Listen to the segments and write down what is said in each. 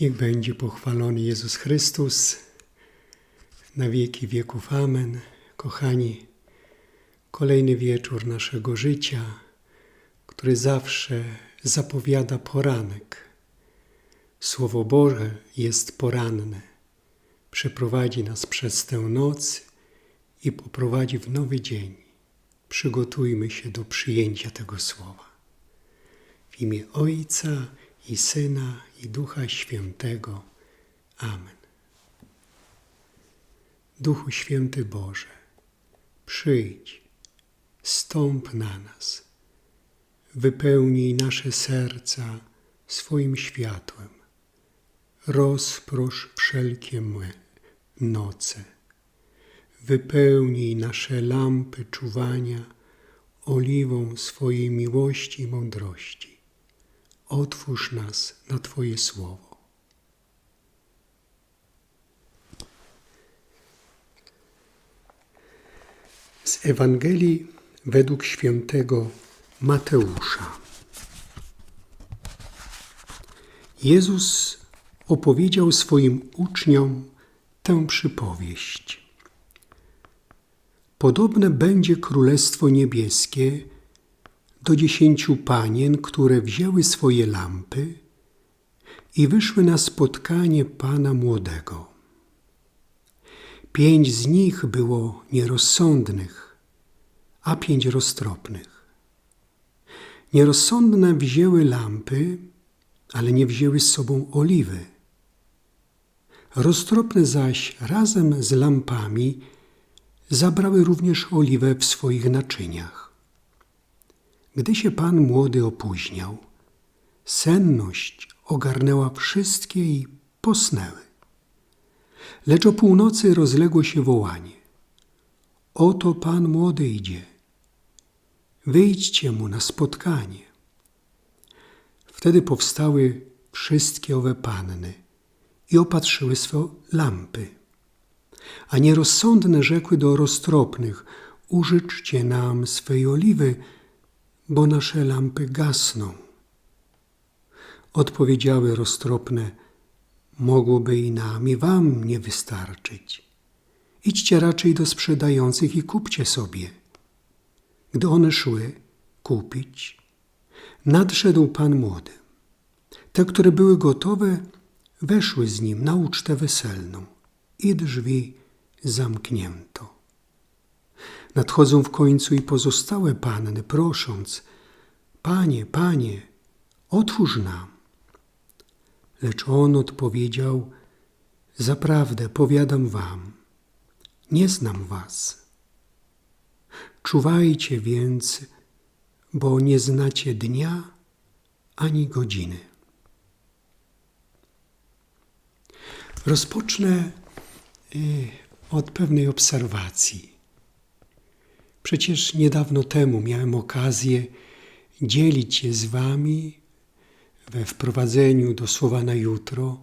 Niech będzie pochwalony Jezus Chrystus na wieki wieków. Amen. Kochani, kolejny wieczór naszego życia, który zawsze zapowiada poranek. Słowo Boże jest poranne. Przeprowadzi nas przez tę noc i poprowadzi w nowy dzień. Przygotujmy się do przyjęcia tego słowa. W imię Ojca i Syna i Ducha Świętego. Amen. Duchu Święty Boże, przyjdź, stąp na nas, wypełnij nasze serca swoim światłem, rozprosz wszelkie młe noce, wypełnij nasze lampy czuwania oliwą swojej miłości i mądrości otwórz nas na Twoje słowo. Z Ewangelii według świętego Mateusza. Jezus opowiedział swoim uczniom tę przypowieść. Podobne będzie Królestwo Niebieskie do dziesięciu panien, które wzięły swoje lampy i wyszły na spotkanie pana młodego. Pięć z nich było nierozsądnych, a pięć roztropnych. Nierozsądne wzięły lampy, ale nie wzięły z sobą oliwy. Roztropne zaś razem z lampami zabrały również oliwę w swoich naczyniach. Gdy się pan młody opóźniał, senność ogarnęła wszystkie i posnęły. Lecz o północy rozległo się wołanie. Oto pan młody idzie. Wyjdźcie mu na spotkanie. Wtedy powstały wszystkie owe panny i opatrzyły swe lampy. A nierozsądne rzekły do roztropnych: Użyczcie nam swej oliwy, bo nasze lampy gasną. Odpowiedziały roztropne, mogłoby i nam, i wam nie wystarczyć. Idźcie raczej do sprzedających i kupcie sobie. Gdy one szły kupić, nadszedł pan młody. Te, które były gotowe, weszły z nim na ucztę weselną i drzwi zamknięto. Nadchodzą w końcu i pozostałe panny, prosząc: Panie, panie, otwórz nam. Lecz on odpowiedział: Zaprawdę powiadam wam, nie znam was. Czuwajcie więc, bo nie znacie dnia ani godziny. Rozpocznę y, od pewnej obserwacji. Przecież niedawno temu miałem okazję dzielić się z Wami we wprowadzeniu do słowa na jutro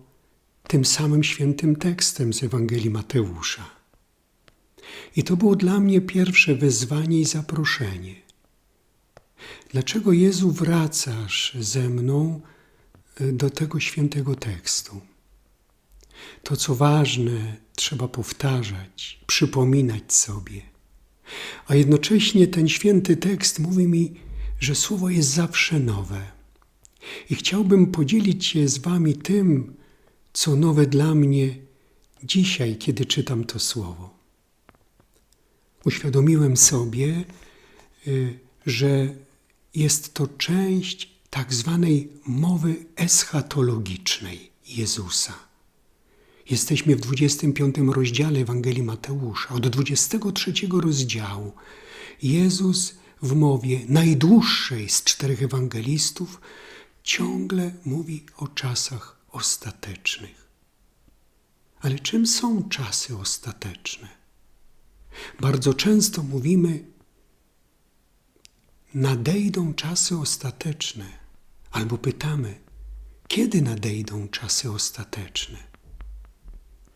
tym samym świętym tekstem z Ewangelii Mateusza. I to było dla mnie pierwsze wezwanie i zaproszenie. Dlaczego Jezu wracasz ze mną e, do tego świętego tekstu? To, co ważne, trzeba powtarzać, przypominać sobie a jednocześnie ten święty tekst mówi mi, że słowo jest zawsze nowe. I chciałbym podzielić się z Wami tym, co nowe dla mnie dzisiaj, kiedy czytam to słowo. Uświadomiłem sobie, y, że jest to część tak zwanej mowy eschatologicznej Jezusa. Jesteśmy w 25 rozdziale Ewangelii Mateusza. Od 23 rozdziału Jezus w mowie najdłuższej z czterech ewangelistów ciągle mówi o czasach ostatecznych. Ale czym są czasy ostateczne? Bardzo często mówimy, nadejdą czasy ostateczne, albo pytamy, kiedy nadejdą czasy ostateczne.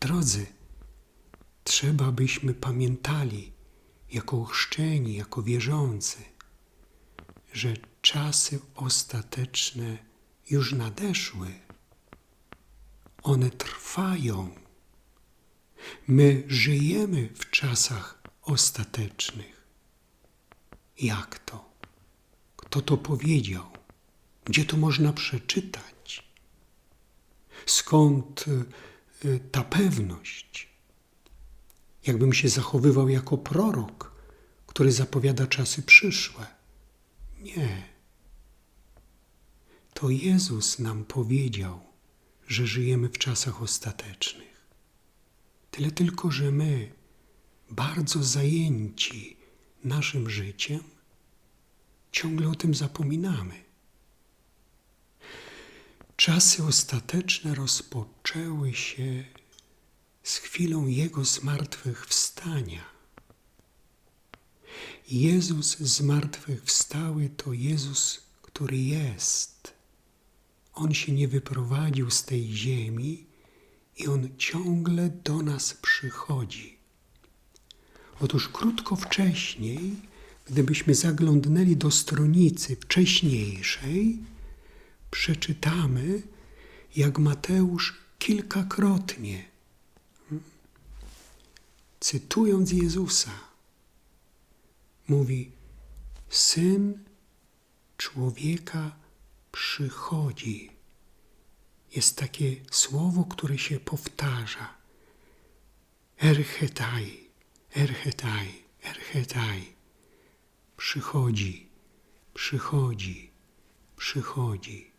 Drodzy, trzeba byśmy pamiętali, jako chrzczeni, jako wierzący, że czasy ostateczne już nadeszły. one trwają. My żyjemy w czasach ostatecznych. Jak to? Kto to powiedział? Gdzie to można przeczytać? Skąd ta pewność? Jakbym się zachowywał jako prorok, który zapowiada czasy przyszłe. Nie. To Jezus nam powiedział, że żyjemy w czasach ostatecznych. Tyle tylko, że my, bardzo zajęci naszym życiem, ciągle o tym zapominamy. Czasy ostateczne rozpoczęły się z chwilą Jego zmartwychwstania. Jezus zmartwychwstały to Jezus, który jest. On się nie wyprowadził z tej ziemi i On ciągle do nas przychodzi. Otóż krótko wcześniej, gdybyśmy zaglądnęli do stronicy wcześniejszej, przeczytamy, jak Mateusz kilkakrotnie, hmm, cytując Jezusa, mówi: Syn człowieka przychodzi. Jest takie słowo, które się powtarza. Erchetai, erchetai, erchetai. Przychodzi, przychodzi, przychodzi.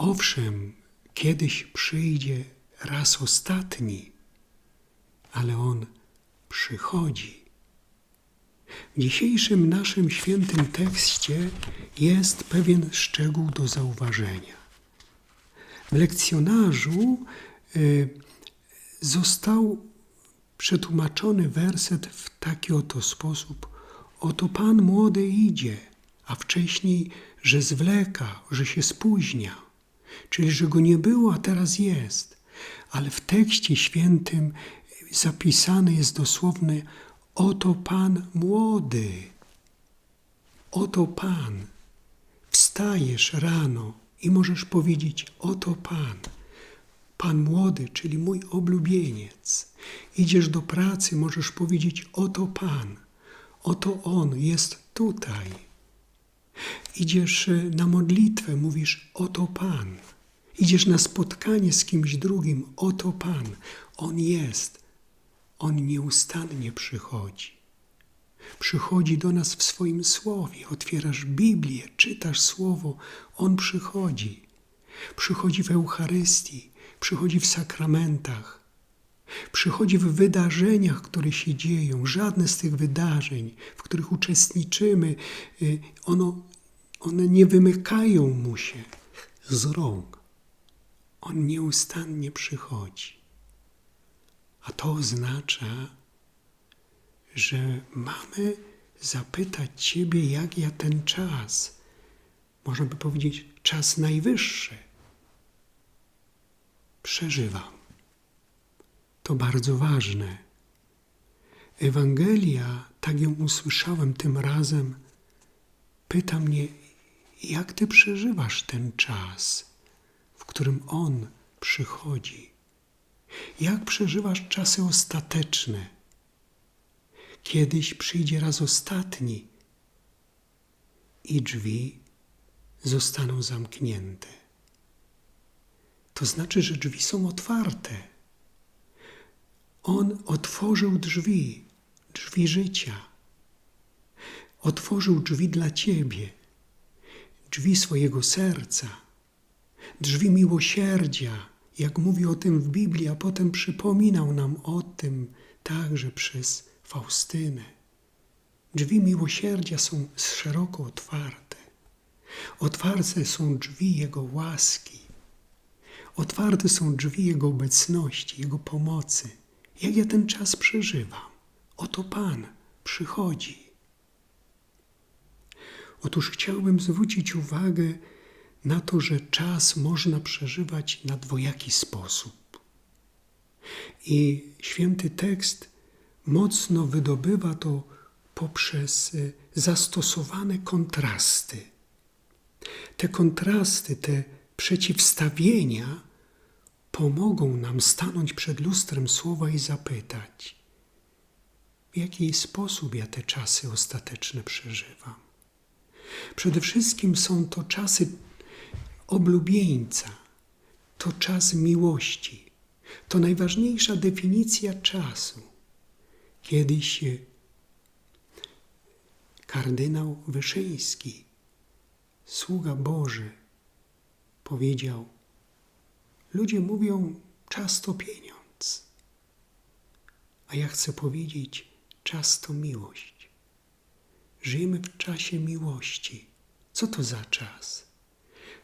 Owszem, kiedyś przyjdzie raz ostatni, ale on przychodzi. W dzisiejszym naszym świętym tekście jest pewien szczegół do zauważenia. W lekcjonarzu y, został przetłumaczony werset w taki oto sposób: Oto Pan młody idzie, a wcześniej, że zwleka, że się spóźnia czyli że go nie było, a teraz jest. Ale w tekście świętym zapisane jest dosłownie: Oto Pan młody. Oto Pan. Wstajesz rano i możesz powiedzieć: Oto Pan. Pan młody, czyli mój oblubieniec. Idziesz do pracy, możesz powiedzieć: Oto Pan. Oto On jest tutaj. Idziesz e, na modlitwę, mówisz: Oto Pan. Idziesz na spotkanie z kimś drugim, oto Pan. On jest. On nieustannie przychodzi. Przychodzi do nas w swoim słowie. Otwierasz Biblię, czytasz słowo, On przychodzi. Przychodzi w Eucharystii, przychodzi w sakramentach, przychodzi w wydarzeniach, które się dzieją. Żadne z tych wydarzeń, w których uczestniczymy, y, ono one nie wymykają mu się z rąk. On nieustannie przychodzi. A to oznacza, że mamy zapytać Ciebie, jak ja ten czas, można by powiedzieć, czas najwyższy, przeżywam. To bardzo ważne. Ewangelia, tak ją usłyszałem tym razem, pyta mnie, jak ty przeżywasz ten czas, w którym On przychodzi? Jak przeżywasz czasy ostateczne? Kiedyś przyjdzie raz ostatni i drzwi zostaną zamknięte. To znaczy, że drzwi są otwarte. On otworzył drzwi, drzwi życia. Otworzył drzwi dla Ciebie drzwi swojego serca, drzwi miłosierdzia, jak mówi o tym w Biblii, a potem przypominał nam o tym także przez Faustynę. Drzwi miłosierdzia są szeroko otwarte. Otwarte są drzwi Jego łaski. Otwarte są drzwi Jego obecności, Jego pomocy. Jak ja ten czas przeżywam? Oto Pan przychodzi. Otóż chciałbym zwrócić uwagę na to, że czas można przeżywać na dwojaki sposób. I święty tekst mocno wydobywa to poprzez y, zastosowane kontrasty. Te kontrasty, te przeciwstawienia pomogą nam stanąć przed lustrem słowa i zapytać, w jaki sposób ja te czasy ostateczne przeżywam. Przede wszystkim są to czasy oblubieńca, to czas miłości. To najważniejsza definicja czasu. Kiedyś kardynał Wyszyński, sługa Boży, powiedział: Ludzie mówią, czas to pieniądz, a ja chcę powiedzieć, czas to miłość. Żyjemy w czasie miłości. Co to za czas?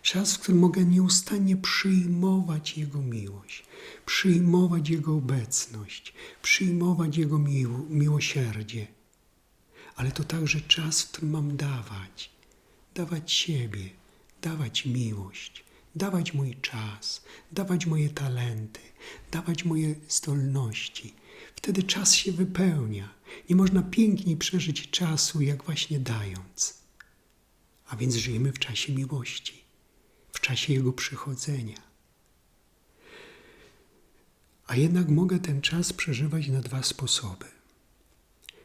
Czas, w którym mogę nieustannie przyjmować Jego miłość, przyjmować Jego obecność, przyjmować Jego miło, miłosierdzie. Ale to także czas, w którym mam dawać, dawać siebie, dawać miłość, dawać mój czas, dawać moje talenty, dawać moje zdolności. Wtedy czas się wypełnia. Nie można piękniej przeżyć czasu, jak właśnie dając. A więc żyjemy w czasie miłości, w czasie Jego przychodzenia. A jednak mogę ten czas przeżywać na dwa sposoby.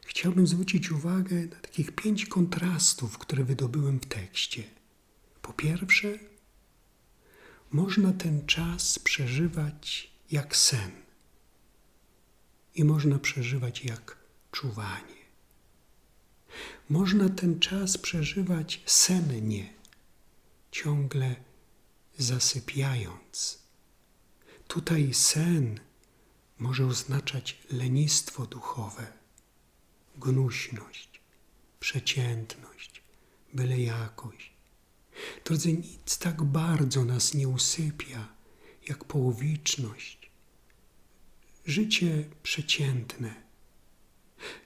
Chciałbym zwrócić uwagę na takich pięć kontrastów, które wydobyłem w tekście. Po pierwsze, można ten czas przeżywać jak sen i można przeżywać jak czuwanie. Można ten czas przeżywać sennie, ciągle zasypiając. Tutaj sen może oznaczać lenistwo duchowe, gnuśność, przeciętność, byle jakość. Drodzy, nic tak bardzo nas nie usypia, jak połowiczność, życie przeciętne.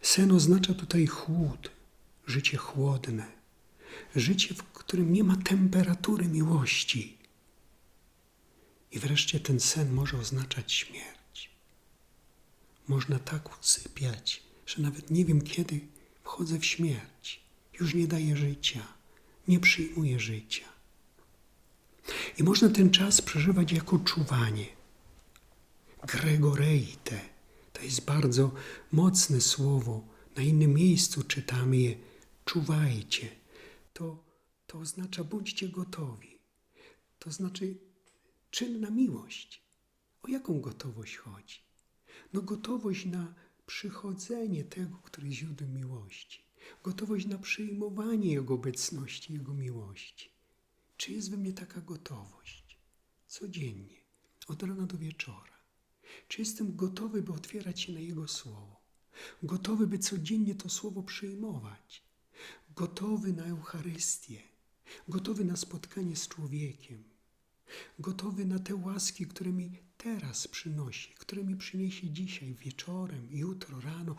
Sen oznacza tutaj chłód, życie chłodne, życie, w którym nie ma temperatury miłości. I wreszcie ten sen może oznaczać śmierć. Można tak usypiać, że nawet nie wiem, kiedy wchodzę w śmierć. Już nie daję życia, nie przyjmuję życia. I można ten czas przeżywać jako czuwanie. Gregoreite to jest bardzo mocne słowo. Na innym miejscu czytamy je czuwajcie. To, to oznacza bądźcie gotowi. To znaczy czynna miłość. O jaką gotowość chodzi? No gotowość na przychodzenie tego, który jest źródłem miłości. Gotowość na przyjmowanie Jego obecności, Jego miłości. Czy jest we mnie taka gotowość? Codziennie, od rana do wieczora. Czy jestem gotowy, by otwierać się na Jego Słowo? Gotowy, by codziennie to Słowo przyjmować? Gotowy na Eucharystię? Gotowy na spotkanie z człowiekiem? Gotowy na te łaski, które mi teraz przynosi, które mi przyniesie dzisiaj, wieczorem, jutro, rano?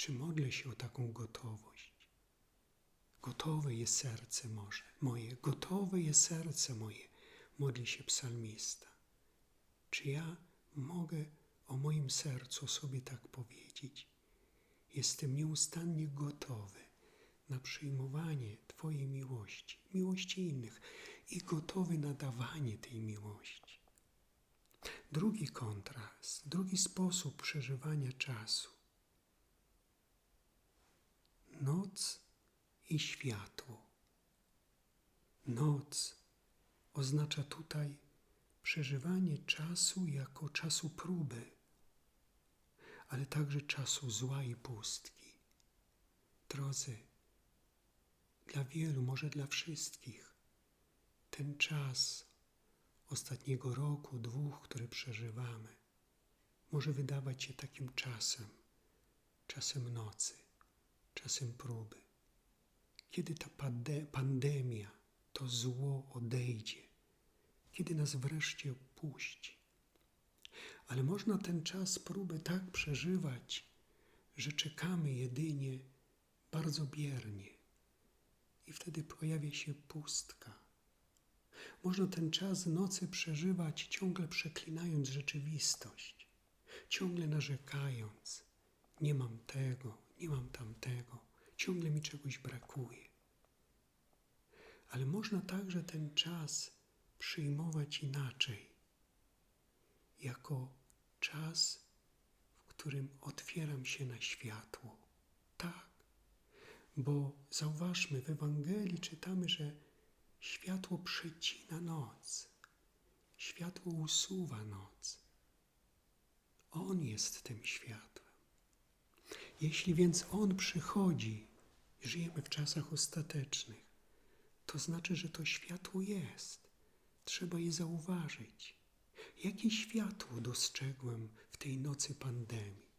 Czy modlę się o taką gotowość? Gotowe jest serce może, moje, gotowe jest serce moje, modli się psalmista. Czy ja mogę o moim sercu sobie tak powiedzieć? Jestem nieustannie gotowy na przyjmowanie Twojej miłości, miłości innych i gotowy na dawanie tej miłości. Drugi kontrast, drugi sposób przeżywania czasu. Noc i światło. Noc oznacza tutaj przeżywanie czasu jako czasu próby, ale także czasu zła i pustki. Drodzy, dla wielu, może dla wszystkich, ten czas ostatniego roku, dwóch, który przeżywamy, może wydawać się takim czasem, czasem nocy, czasem próby. Kiedy ta pandemia, to zło odejdzie, kiedy nas wreszcie opuści. Ale można ten czas próby tak przeżywać, że czekamy jedynie bardzo biernie i wtedy pojawia się pustka. Można ten czas nocy przeżywać ciągle przeklinając rzeczywistość, ciągle narzekając: Nie mam tego, nie mam tamtego, ciągle mi czegoś brakuje. Ale można także ten czas przyjmować inaczej, jako czas, w którym otwieram się na światło. Tak, bo zauważmy, w Ewangelii czytamy, że światło przecina noc, światło usuwa noc. On jest tym światłem. Jeśli więc On przychodzi, żyjemy w czasach ostatecznych, to znaczy, że to światło jest. Trzeba je zauważyć. Jakie światło dostrzegłem w tej nocy pandemii?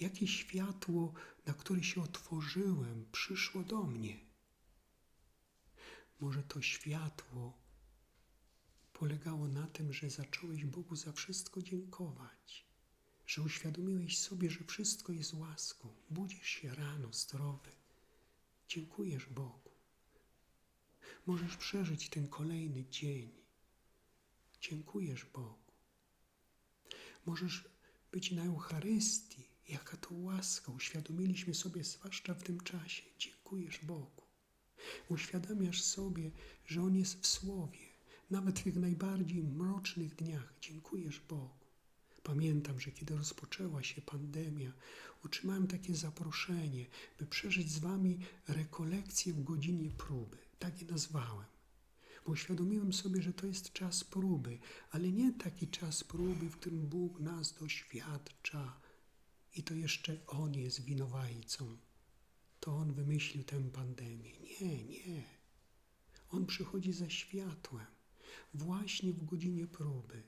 Jakie światło, na które się otworzyłem, przyszło do mnie? Może to światło polegało na tym, że zacząłeś Bogu za wszystko dziękować, że uświadomiłeś sobie, że wszystko jest łaską. Budzisz się rano zdrowy, dziękujesz Bogu. Możesz przeżyć ten kolejny dzień. Dziękujesz Bogu. Możesz być na Eucharystii. Jaka to łaska. Uświadomiliśmy sobie, zwłaszcza w tym czasie. Dziękujesz Bogu. Uświadamiasz sobie, że On jest w Słowie. Nawet w tych najbardziej mrocznych dniach dziękujesz Bogu. Pamiętam, że kiedy rozpoczęła się pandemia, otrzymałem takie zaproszenie, by przeżyć z Wami rekolekcję w godzinie próby. Tak je nazwałem. Bo uświadomiłem sobie, że to jest czas próby, ale nie taki czas próby, w którym Bóg nas doświadcza i to jeszcze On jest winowajcą. To On wymyślił tę pandemię. Nie, nie. On przychodzi ze światłem, właśnie w godzinie próby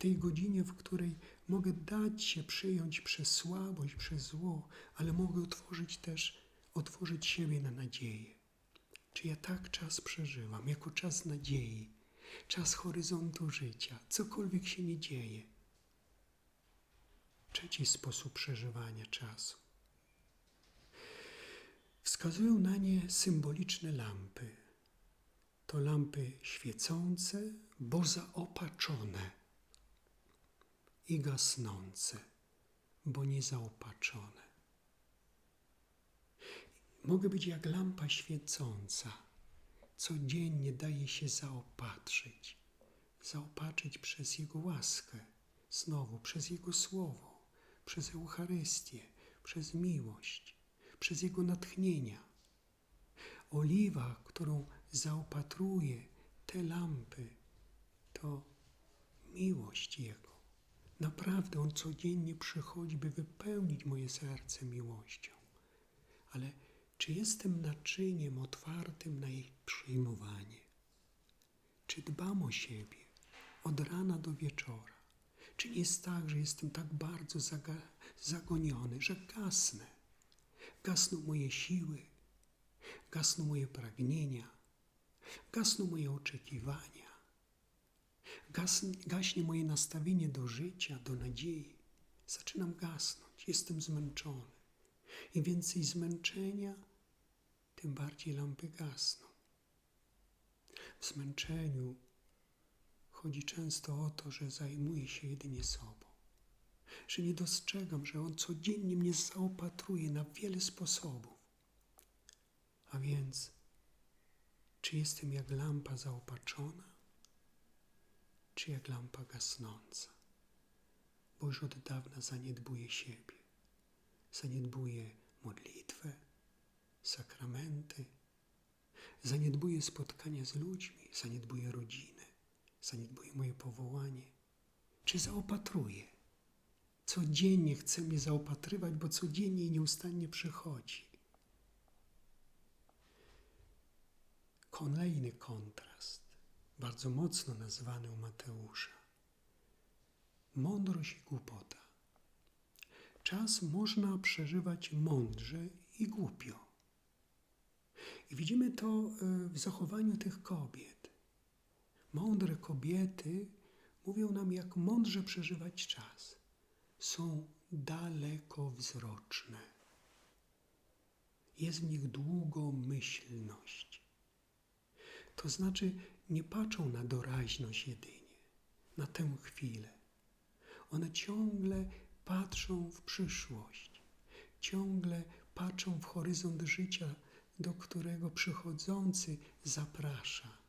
tej godzinie, w której mogę dać się przyjąć przez słabość, przez zło, ale mogę otworzyć też, otworzyć siebie na nadzieję. Czy ja tak czas przeżywam, jako czas nadziei, czas horyzontu życia, cokolwiek się nie dzieje? Trzeci sposób przeżywania czasu. Wskazują na nie symboliczne lampy. To lampy świecące, bo zaopatrzone i gasnące, bo nie zaopatrzone. Mogę być jak lampa świecąca, codziennie daje się zaopatrzyć, zaopatrzyć przez Jego łaskę, znowu przez Jego Słowo, przez Eucharystię, przez miłość, przez Jego natchnienia. Oliwa, którą zaopatruje te lampy, to miłość Jego. Naprawdę On codziennie przychodzi, by wypełnić moje serce miłością. Ale czy jestem naczyniem otwartym na jej przyjmowanie? Czy dbam o siebie od rana do wieczora? Czy nie jest tak, że jestem tak bardzo zagoniony, że gasnę? Gasną moje siły, gasną moje pragnienia, gasną moje oczekiwania Gasnie, gaśnie moje nastawienie do życia, do nadziei. Zaczynam gasnąć, jestem zmęczony. Im więcej zmęczenia, tym bardziej lampy gasną. W zmęczeniu chodzi często o to, że zajmuję się jedynie sobą, że nie dostrzegam, że On codziennie mnie zaopatruje na wiele sposobów. A więc, czy jestem jak lampa zaopatrzona? Czy jak lampa gasnąca, bo już od dawna zaniedbuje siebie, zaniedbuje modlitwę, sakramenty, zaniedbuje spotkania z ludźmi, zaniedbuje rodzinę, zaniedbuje moje powołanie, czy zaopatruje. Codziennie chce mnie zaopatrywać, bo codziennie i nieustannie przychodzi. Kolejny kontrast bardzo mocno nazwany u Mateusza. Mądrość i głupota. Czas można przeżywać mądrze i głupio. I widzimy to e, w zachowaniu tych kobiet. Mądre kobiety mówią nam, jak mądrze przeżywać czas. Są dalekowzroczne. Jest w nich długomyślność. To znaczy nie patrzą na doraźność jedynie, na tę chwilę. One ciągle patrzą w przyszłość, ciągle patrzą w horyzont życia, do którego przychodzący zaprasza.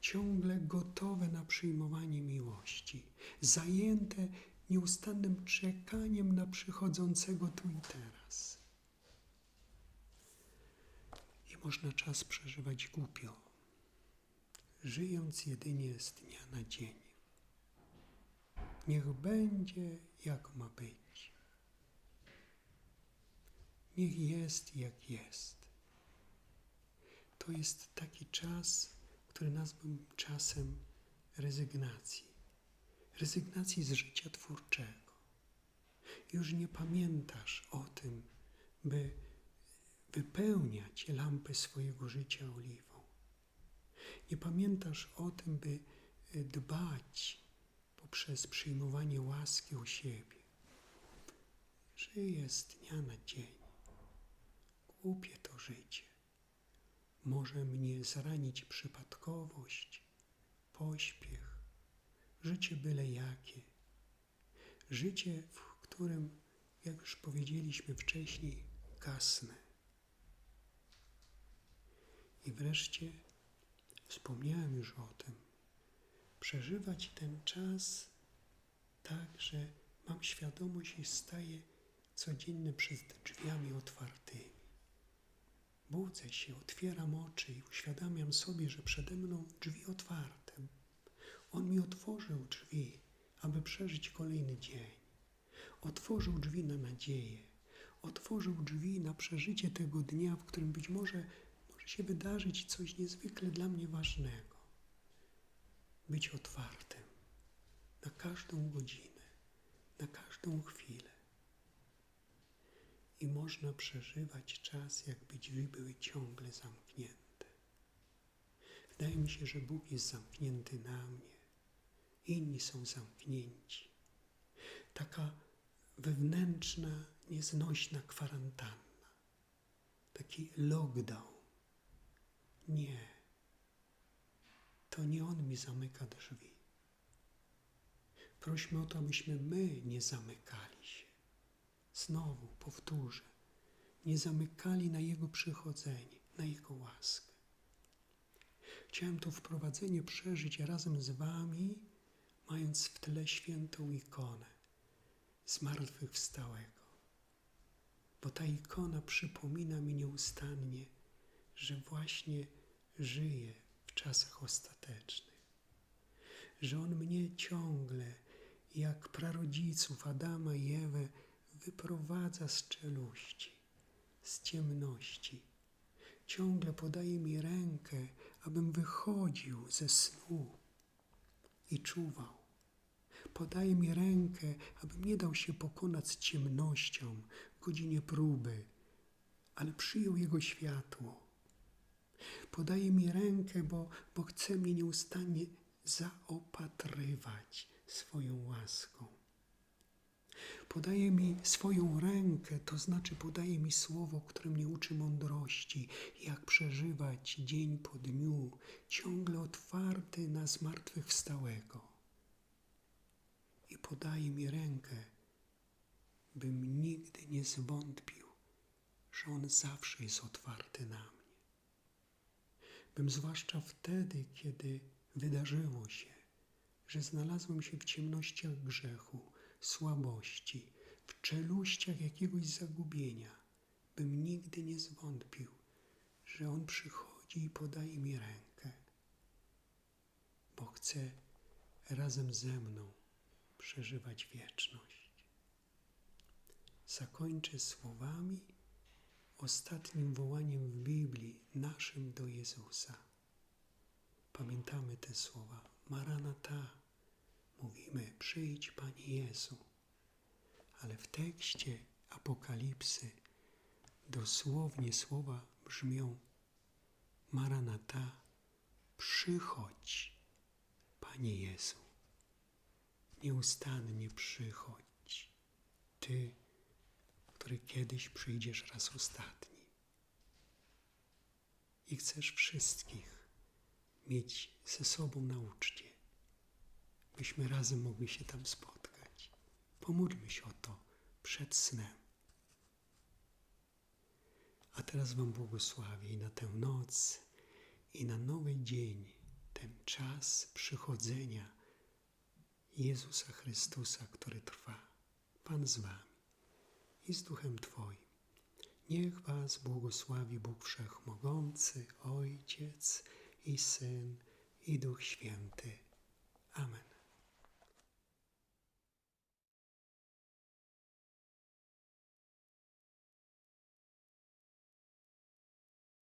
ciągle gotowe na przyjmowanie miłości, zajęte nieustannym czekaniem na przychodzącego tu i teraz. I można czas przeżywać głupio, żyjąc jedynie z dnia na dzień. Niech będzie jak ma być. Niech jest jak jest. To jest taki czas, który nazwałbym czasem rezygnacji. Rezygnacji z życia twórczego. Już nie pamiętasz o tym, by wypełniać lampę swojego życia oliwą. Nie pamiętasz o tym, by dbać poprzez przyjmowanie łaski o siebie. Żyję z dnia na dzień. Głupie to życie. Może mnie zranić przypadkowość, pośpiech, życie byle jakie. Życie, w którym, jak już powiedzieliśmy wcześniej, gasnę. I wreszcie wspomniałem już o tym, przeżywać ten czas tak, że mam świadomość i staję codziennie przed drzwiami otwartymi. Budzę się, otwieram oczy i uświadamiam sobie, że przede mną drzwi otwarte. On mi otworzył drzwi, aby przeżyć kolejny dzień. Otworzył drzwi na nadzieję. Otworzył drzwi na przeżycie tego dnia, w którym być może może się wydarzyć coś niezwykle dla mnie ważnego. Być otwartym na każdą godzinę, na każdą chwilę i można przeżywać czas, jakby drzwi były ciągle zamknięte. Wydaje mi się, że Bóg jest zamknięty na mnie, inni są zamknięci. Taka wewnętrzna, nieznośna kwarantanna, taki lockdown. Nie, to nie On mi zamyka drzwi. Prośmy o to, abyśmy my nie zamykali się Znowu powtórzę, nie zamykali na Jego przychodzenie, na Jego łaskę. Chciałem to wprowadzenie przeżyć razem z Wami, mając w tle świętą ikonę zmartwychwstałego. Bo ta ikona przypomina mi nieustannie, że właśnie żyje w czasach ostatecznych. Że On mnie ciągle, jak prarodziców Adama i Ewę, wyprowadza z czeluści, z ciemności. Ciągle podaje mi rękę, abym wychodził ze snu i czuwał. Podaje mi rękę, abym nie dał się pokonać ciemnością w godzinie próby, ale przyjął Jego światło. Podaje mi rękę, bo, bo chce mnie nieustannie zaopatrywać swoją łaską. Podaje mi swoją rękę, to znaczy podaje mi słowo, które mnie uczy mądrości, jak przeżywać dzień po dniu, ciągle otwarty na zmartwychwstałego. I podaje mi rękę, bym nigdy nie zwątpił, że On zawsze jest otwarty na mnie. Bym zwłaszcza wtedy, kiedy wydarzyło się, że znalazłem się w ciemnościach grzechu, słabości, w czeluściach jakiegoś zagubienia, bym nigdy nie zwątpił, że On przychodzi i podaje mi rękę, bo chce razem ze mną przeżywać wieczność. Zakończę słowami, ostatnim wołaniem w Biblii naszym do Jezusa. Pamiętamy te słowa. Maranata mówimy przyjdź Panie Jezu, ale w tekście Apokalipsy dosłownie słowa brzmią Maranata, przychodź Panie Jezu, nieustannie przychodź, Ty, który kiedyś przyjdziesz raz ostatni i chcesz wszystkich mieć ze sobą na uczcie byśmy razem mogli się tam spotkać. Pomódlmy się o to przed snem. A teraz Wam błogosławię i na tę noc, i na nowy dzień ten czas przychodzenia Jezusa Chrystusa, który trwa. Pan z Wami i z Duchem Twoim. Niech Was błogosławi Bóg Wszechmogący, Ojciec i Syn i Duch Święty. Amen.